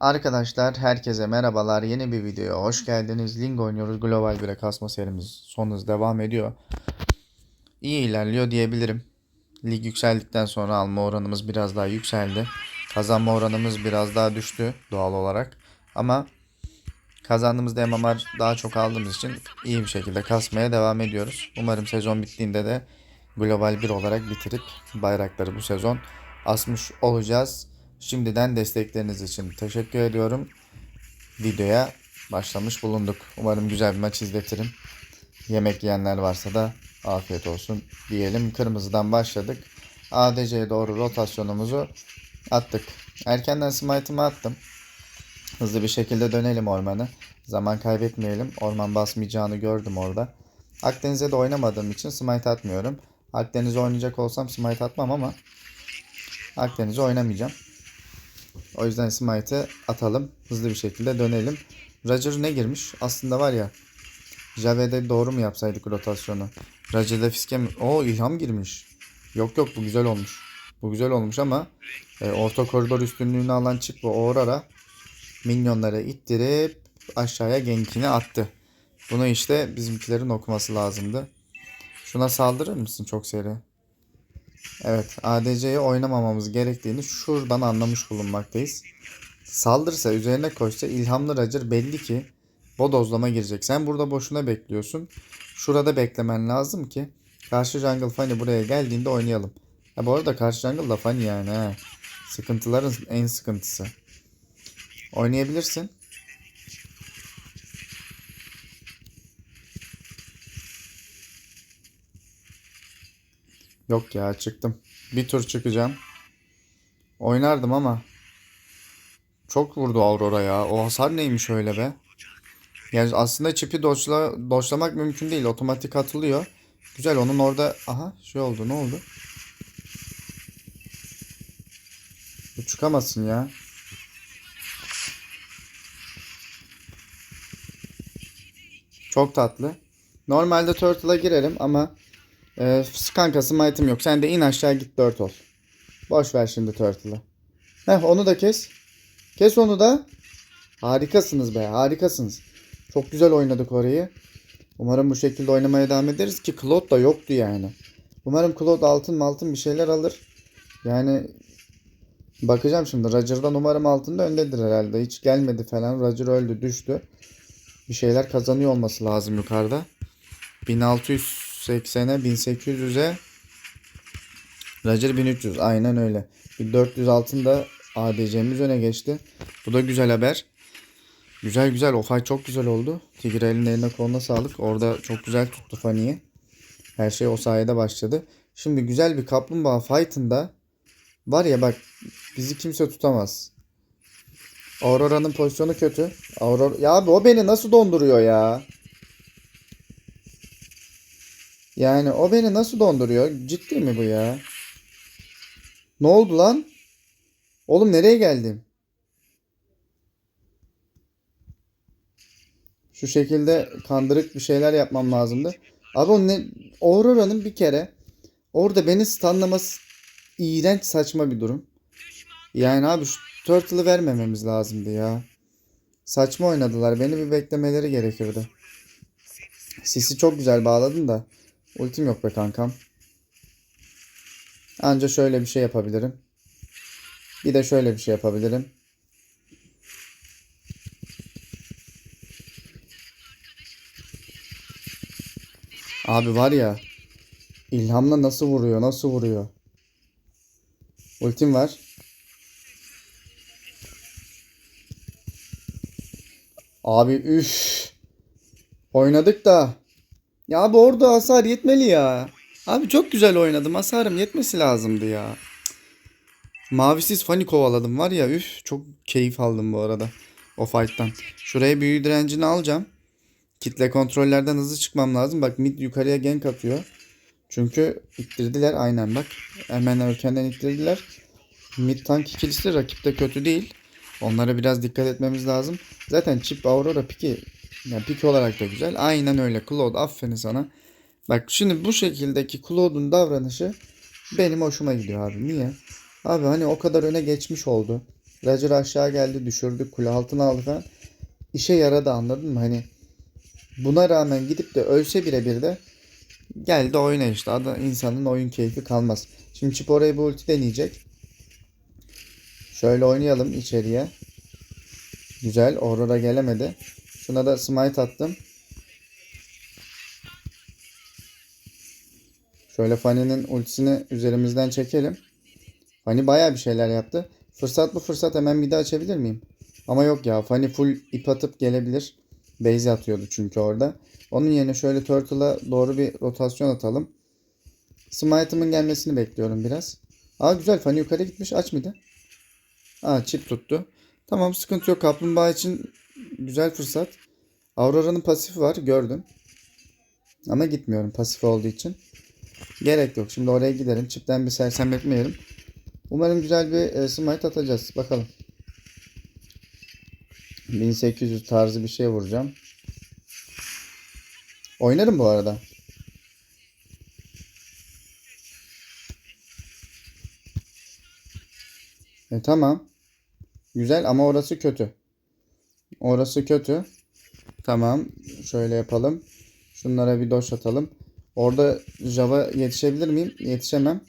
Arkadaşlar herkese merhabalar. Yeni bir videoya hoş geldiniz. Ling oynuyoruz. Global 1'e kasma serimiz son devam ediyor. İyi ilerliyor diyebilirim. Lig yükseldikten sonra alma oranımız biraz daha yükseldi. Kazanma oranımız biraz daha düştü doğal olarak. Ama kazandığımız DMR daha çok aldığımız için iyi bir şekilde kasmaya devam ediyoruz. Umarım sezon bittiğinde de Global 1 olarak bitirip bayrakları bu sezon asmış olacağız. Şimdiden destekleriniz için teşekkür ediyorum. Videoya başlamış bulunduk. Umarım güzel bir maç izletirim. Yemek yiyenler varsa da afiyet olsun diyelim. Kırmızıdan başladık. ADC'ye doğru rotasyonumuzu attık. Erkenden smite'ımı attım. Hızlı bir şekilde dönelim ormanı. Zaman kaybetmeyelim. Orman basmayacağını gördüm orada. Akdeniz'e de oynamadığım için smite atmıyorum. Akdeniz'e oynayacak olsam smite atmam ama Akdeniz'e oynamayacağım. O yüzden smite'ı atalım. Hızlı bir şekilde dönelim. Roger ne girmiş? Aslında var ya Jave'de doğru mu yapsaydık rotasyonu? Roger'da fiske mi? Oo ilham girmiş. Yok yok bu güzel olmuş. Bu güzel olmuş ama e, orta koridor üstünlüğünü alan çık bu Aurora minyonları ittirip aşağıya genkini attı. Bunu işte bizimkilerin okuması lazımdı. Şuna saldırır mısın çok seri? Evet ADC'ye oynamamamız gerektiğini şuradan anlamış bulunmaktayız. Saldırsa üzerine koşsa ilhamlı Roger belli ki bodozlama girecek. Sen burada boşuna bekliyorsun. Şurada beklemen lazım ki karşı jungle Fanny buraya geldiğinde oynayalım. Ha bu arada karşı jungle da Fanny yani ha. Sıkıntıların en sıkıntısı. Oynayabilirsin. Yok ya çıktım. Bir tur çıkacağım. Oynardım ama çok vurdu Aurora ya. O hasar neymiş öyle be? Yani aslında çipi doçla, doçlamak mümkün değil. Otomatik atılıyor. Güzel onun orada... Aha şey oldu ne oldu? Çıkamazsın ya. Çok tatlı. Normalde Turtle'a girerim ama e, kanka smite'ım yok. Sen de in aşağı git 4 ol. Boş ver şimdi Turtle'ı. Heh onu da kes. Kes onu da. Harikasınız be harikasınız. Çok güzel oynadık orayı. Umarım bu şekilde oynamaya devam ederiz ki Claude da yoktu yani. Umarım Claude altın altın bir şeyler alır. Yani bakacağım şimdi. Roger'dan umarım altında öndedir herhalde. Hiç gelmedi falan. Roger öldü düştü. Bir şeyler kazanıyor olması lazım yukarıda. 1680'e 1800'e Roger 1300 aynen öyle. Bir 400 altında ADC'miz öne geçti. Bu da güzel haber. Güzel güzel o fight çok güzel oldu. Tigreal'in eline koluna sağlık. Orada çok güzel tuttu Fanny'i. Her şey o sayede başladı. Şimdi güzel bir kaplumbağa fight'ında var ya bak bizi kimse tutamaz. Aurora'nın pozisyonu kötü. Aurora ya abi o beni nasıl donduruyor ya? Yani o beni nasıl donduruyor? Ciddi mi bu ya? Ne oldu lan? Oğlum nereye geldim? Şu şekilde kandırık bir şeyler yapmam lazımdı. Abi o ne? Aurora'nın bir kere orada beni stunlaması iğrenç saçma bir durum. Yani abi şu Turtle'ı vermememiz lazımdı ya. Saçma oynadılar. Beni bir beklemeleri gerekirdi. Sisi çok güzel bağladın da. Ultim yok be kankam. Anca şöyle bir şey yapabilirim. Bir de şöyle bir şey yapabilirim. Abi var ya. İlhamla nasıl vuruyor? Nasıl vuruyor? Ultim var. Abi üf. Oynadık da. Ya abi orada hasar yetmeli ya. Abi çok güzel oynadım. Hasarım yetmesi lazımdı ya. Mavisiz Fanny kovaladım var ya üf. Çok keyif aldım bu arada. O fight'tan. Şuraya büyü direncini alacağım. Kitle kontrollerden hızlı çıkmam lazım. Bak mid yukarıya gank atıyor. Çünkü ittirdiler aynen bak. Hemen erkenden ittirdiler. Mid tank ikilisi rakipte kötü değil. Onlara biraz dikkat etmemiz lazım. Zaten Chip Aurora piki yani pik olarak da güzel. Aynen öyle Claude aferin sana. Bak şimdi bu şekildeki Claude'un davranışı benim hoşuma gidiyor abi. Niye? Abi hani o kadar öne geçmiş oldu. Roger aşağı geldi düşürdük kule altına aldı falan. İşe yaradı anladın mı? Hani buna rağmen gidip de ölse birebir de geldi oyna işte. Ada, insanın oyun keyfi kalmaz. Şimdi Chip oraya bir ulti deneyecek. Şöyle oynayalım içeriye. Güzel. Aurora gelemedi. Şuna da smite attım. Şöyle Fanny'nin ultisini üzerimizden çekelim. Fanny baya bir şeyler yaptı. Fırsat bu fırsat hemen bir de açabilir miyim? Ama yok ya Fanny full ip atıp gelebilir. Base atıyordu çünkü orada. Onun yerine şöyle Turtle'a doğru bir rotasyon atalım. Smite'ımın gelmesini bekliyorum biraz. Aa güzel Fanny yukarı gitmiş aç mıydı? Aa çip tuttu. Tamam sıkıntı yok. Kaplumbağa için güzel fırsat. Aurora'nın pasifi var gördüm. Ama gitmiyorum pasif olduğu için. Gerek yok. Şimdi oraya gidelim. Çipten bir sersemletmeyelim. Umarım güzel bir e, smite atacağız. Bakalım. 1800 tarzı bir şey vuracağım. Oynarım bu arada. E tamam. Güzel ama orası kötü. Orası kötü. Tamam. Şöyle yapalım. Şunlara bir doş atalım. Orada Java yetişebilir miyim? Yetişemem.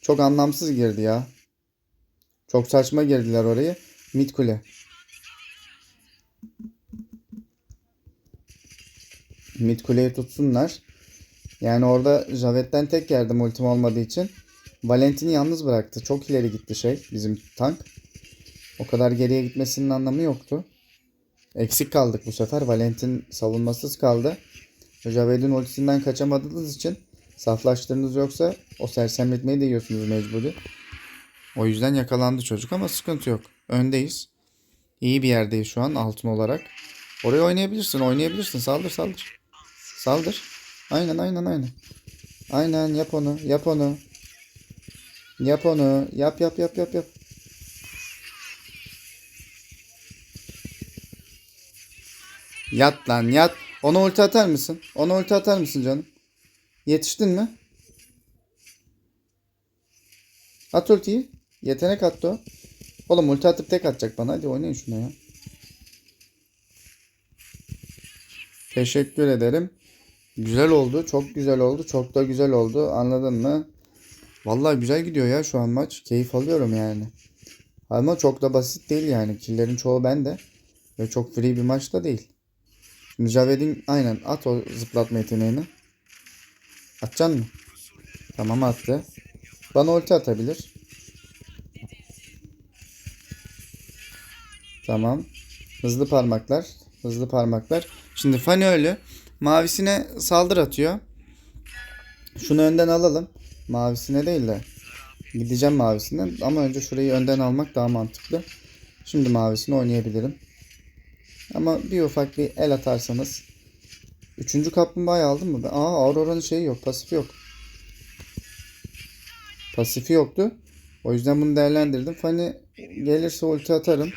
Çok anlamsız girdi ya. Çok saçma girdiler orayı. Mid kule. Mid kuleyi tutsunlar. Yani orada Javet'ten tek yerdim ultim olmadığı için. Valentin'i yalnız bıraktı. Çok ileri gitti şey bizim tank. O kadar geriye gitmesinin anlamı yoktu. Eksik kaldık bu sefer. Valentin savunmasız kaldı. Javed'in ultisinden kaçamadığınız için saflaştığınız yoksa o sersemletmeyi de yiyorsunuz mecburi. O yüzden yakalandı çocuk ama sıkıntı yok. Öndeyiz. İyi bir yerdeyiz şu an altın olarak. Oraya oynayabilirsin, oynayabilirsin. Saldır, saldır. Saldır. Aynen, aynen, aynen. Aynen yap onu, yap onu. Yap onu. Yap, yap, yap, yap, yap. Yat lan yat. Ona ulti atar mısın? Ona ulti atar mısın canım? Yetiştin mi? At ultiyi. Yetenek attı o. Oğlum ulti atıp tek atacak bana. Hadi oynayın şunu ya. Teşekkür ederim. Güzel oldu. Çok güzel oldu. Çok da güzel oldu. Anladın mı? Vallahi güzel gidiyor ya şu an maç. Keyif alıyorum yani. Ama çok da basit değil yani. Killerin çoğu bende. Ve çok free bir maç da değil. Şimdi Javed'in aynen at o zıplatma yeteneğini. Atacaksın mı? Tamam attı. Bana ulti atabilir. Tamam. Hızlı parmaklar. Hızlı parmaklar. Şimdi Fanny ölü. Mavisine saldır atıyor. Şunu önden alalım. Mavisine değil de. Gideceğim mavisinden. Ama önce şurayı önden almak daha mantıklı. Şimdi mavisini oynayabilirim. Ama bir ufak bir el atarsanız. Üçüncü kaplumbağayı aldım mı? Aa Aurora'nın şeyi yok. Pasifi yok. Pasifi yoktu. O yüzden bunu değerlendirdim. Fanny gelirse ulti atarım.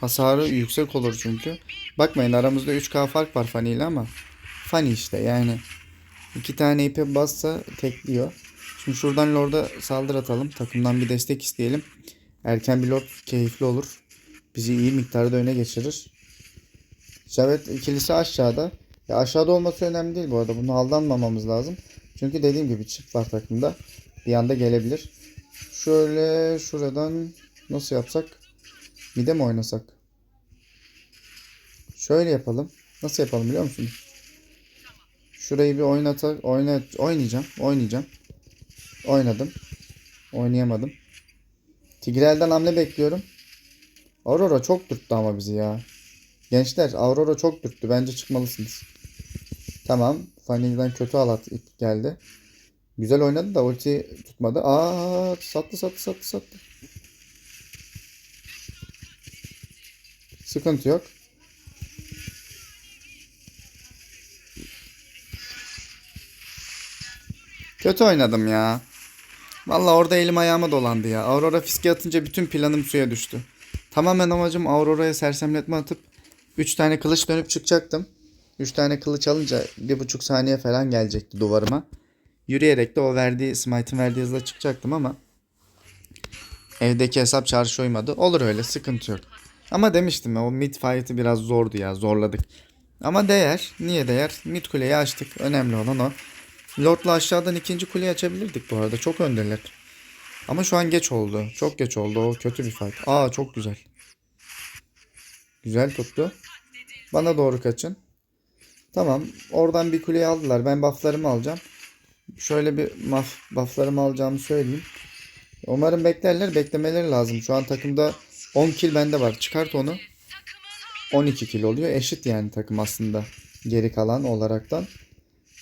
Hasarı yüksek olur çünkü. Bakmayın aramızda 3K fark var Fanny ile ama. Fanny işte yani. iki tane ipe bassa tekliyor. Şimdi şuradan Lord'a saldır atalım. Takımdan bir destek isteyelim. Erken bir Lord keyifli olur. Bizi iyi miktarda öne geçirir. Javet ikilisi aşağıda. Ya aşağıda olması önemli değil bu arada. Bunu aldanmamamız lazım. Çünkü dediğim gibi çift var takımda. Bir anda gelebilir. Şöyle şuradan nasıl yapsak? Mide mi oynasak? Şöyle yapalım. Nasıl yapalım biliyor musunuz? Şurayı bir oynata, oyna, oynayacağım. Oynayacağım. Oynadım. Oynayamadım. Tigrel'den hamle bekliyorum. Aurora çok dürttü ama bizi ya. Gençler Aurora çok dürttü. Bence çıkmalısınız. Tamam. Fanny'den kötü alat geldi. Güzel oynadı da ulti tutmadı. Aa sattı sattı sattı sattı. Sıkıntı yok. Kötü oynadım ya. Vallahi orada elim ayağıma dolandı ya. Aurora fiske atınca bütün planım suya düştü. Tamamen amacım Aurora'ya sersemletme atıp 3 tane kılıç dönüp çıkacaktım. 3 tane kılıç alınca 1,5 saniye falan gelecekti duvarıma. Yürüyerek de o verdiği smite'ın verdiği hızla çıkacaktım ama Evdeki hesap çarşı uymadı. Olur öyle sıkıntı yok. Ama demiştim ya o mid fight'ı biraz zordu ya zorladık. Ama değer. Niye değer? Mid kuleyi açtık. Önemli olan o. Lord'la aşağıdan ikinci kuleyi açabilirdik bu arada. Çok öndeler. Ama şu an geç oldu. Çok geç oldu. O kötü bir fight. Aa çok güzel. Güzel tuttu. Bana doğru kaçın. Tamam. Oradan bir kuleyi aldılar. Ben bufflarımı alacağım. Şöyle bir maf bufflarımı alacağımı söyleyeyim. Umarım beklerler. Beklemeleri lazım. Şu an takımda 10 kill bende var. Çıkart onu. 12 kill oluyor. Eşit yani takım aslında. Geri kalan olaraktan.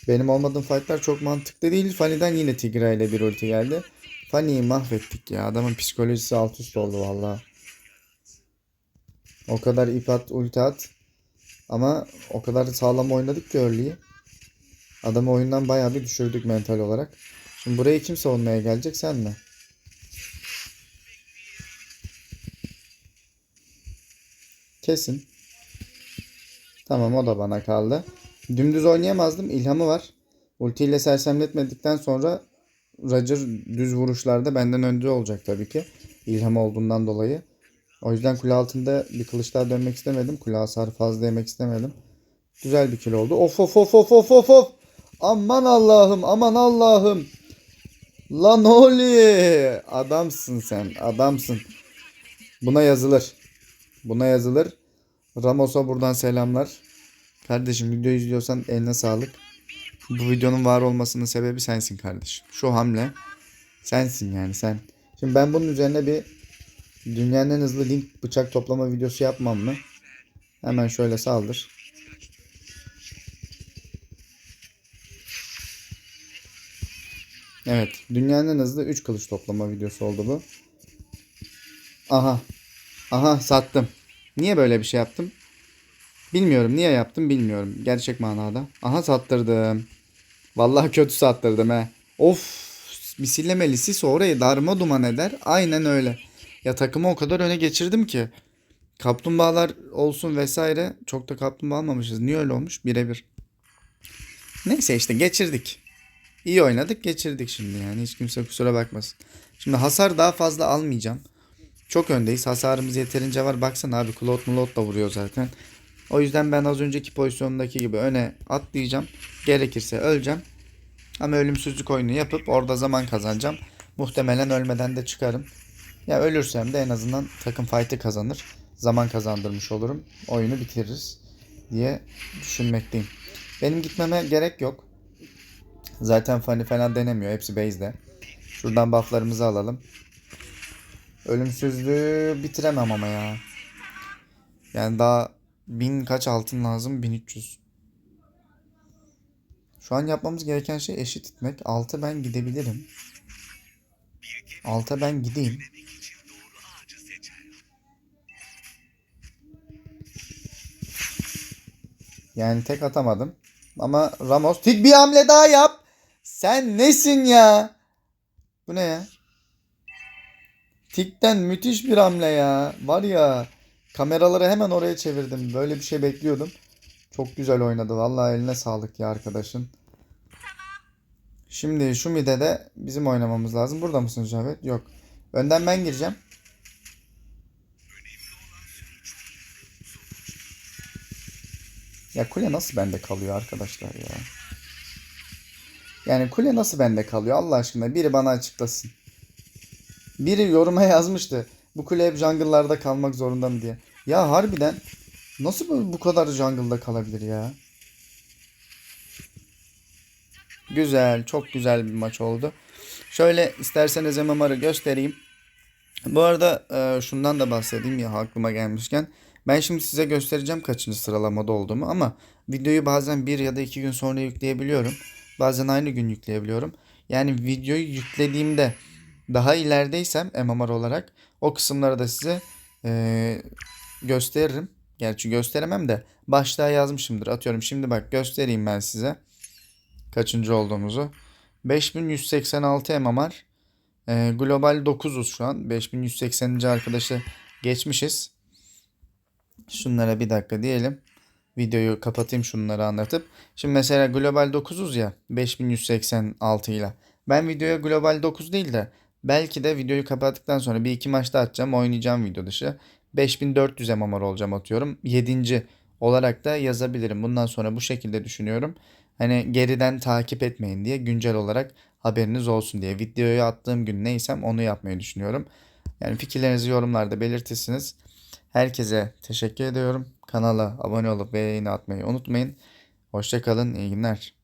Benim olmadığım fightlar çok mantıklı değil. Fanny'den yine Tigra ile bir ulti geldi. Fanny'yi mahvettik ya. Adamın psikolojisi alt üst oldu valla. O kadar ip at, ulti at. Ama o kadar sağlam oynadık ki early'yi. Adamı oyundan bayağı bir düşürdük mental olarak. Şimdi burayı kim savunmaya gelecek sen mi? Kesin. Tamam o da bana kaldı. Dümdüz oynayamazdım. İlhamı var. Ultiyle sersemletmedikten sonra Roger düz vuruşlarda benden önde olacak tabii ki. İlham olduğundan dolayı. O yüzden kule altında bir kılıç daha dönmek istemedim. Kule hasarı fazla yemek istemedim. Güzel bir kill oldu. Of of of of of of of. Aman Allah'ım aman Allah'ım. Lan Oli. Adamsın sen adamsın. Buna yazılır. Buna yazılır. Ramos'a buradan selamlar. Kardeşim video izliyorsan eline sağlık. Bu videonun var olmasının sebebi sensin kardeşim. Şu hamle sensin yani sen. Şimdi ben bunun üzerine bir dünyanın en hızlı link bıçak toplama videosu yapmam mı? Hemen şöyle saldır. Evet. Dünyanın en hızlı 3 kılıç toplama videosu oldu bu. Aha. Aha sattım. Niye böyle bir şey yaptım? Bilmiyorum. Niye yaptım bilmiyorum. Gerçek manada. Aha sattırdım. Vallahi kötü sattırdım he. Of. Misillemeli sis orayı darma duman eder. Aynen öyle. Ya takımı o kadar öne geçirdim ki. Kaplumbağalar olsun vesaire. Çok da kaplumbağa almamışız. Niye öyle olmuş? Birebir. Neyse işte geçirdik. İyi oynadık geçirdik şimdi yani. Hiç kimse kusura bakmasın. Şimdi hasar daha fazla almayacağım. Çok öndeyiz. Hasarımız yeterince var. Baksana abi Claude Mulot da vuruyor zaten. O yüzden ben az önceki pozisyondaki gibi öne atlayacağım. Gerekirse öleceğim. Ama ölümsüzlük oyunu yapıp orada zaman kazanacağım. Muhtemelen ölmeden de çıkarım. Ya ölürsem de en azından takım fight'ı kazanır. Zaman kazandırmış olurum. Oyunu bitiririz diye düşünmekteyim. Benim gitmeme gerek yok. Zaten Fanny falan denemiyor. Hepsi base'de. Şuradan bufflarımızı alalım. Ölümsüzlüğü bitiremem ama ya. Yani daha bin kaç altın lazım? 1300. Şu an yapmamız gereken şey eşit itmek. Alta ben gidebilirim. Alta ben gideyim. Yani tek atamadım. Ama Ramos tik bir hamle daha yap. Sen nesin ya? Bu ne ya? Tikten müthiş bir hamle ya. Var ya kameraları hemen oraya çevirdim. Böyle bir şey bekliyordum. Çok güzel oynadı. Vallahi eline sağlık ya arkadaşın. Şimdi şu mide de bizim oynamamız lazım. Burada mısın Cavit? Yok. Önden ben gireceğim. Ya kule nasıl bende kalıyor arkadaşlar ya? Yani kule nasıl bende kalıyor Allah aşkına biri bana açıklasın. Biri yoruma yazmıştı. Bu kule hep jungle'larda kalmak zorunda mı diye. Ya harbiden nasıl bu, kadar jungle'da kalabilir ya? Güzel, çok güzel bir maç oldu. Şöyle isterseniz MMR'ı göstereyim. Bu arada e, şundan da bahsedeyim ya aklıma gelmişken. Ben şimdi size göstereceğim kaçıncı sıralamada olduğumu ama videoyu bazen bir ya da iki gün sonra yükleyebiliyorum. Bazen aynı gün yükleyebiliyorum. Yani videoyu yüklediğimde daha ilerideysem MMR olarak o kısımları da size e, gösteririm. Gerçi gösteremem de başlığa yazmışımdır. Atıyorum şimdi bak göstereyim ben size kaçıncı olduğumuzu. 5186 MMR. E, global 9'uz şu an. 5180. arkadaşı geçmişiz. Şunlara bir dakika diyelim. Videoyu kapatayım şunları anlatıp. Şimdi mesela global 9'uz ya 5186 ile. Ben videoya global 9 değil de Belki de videoyu kapattıktan sonra bir iki maçta atacağım. Oynayacağım video dışı. 5400 MMR olacağım atıyorum. 7. olarak da yazabilirim. Bundan sonra bu şekilde düşünüyorum. Hani geriden takip etmeyin diye güncel olarak haberiniz olsun diye. Videoyu attığım gün neysem onu yapmayı düşünüyorum. Yani fikirlerinizi yorumlarda belirtirsiniz. Herkese teşekkür ediyorum. Kanala abone olup beğeni atmayı unutmayın. Hoşçakalın, iyi günler.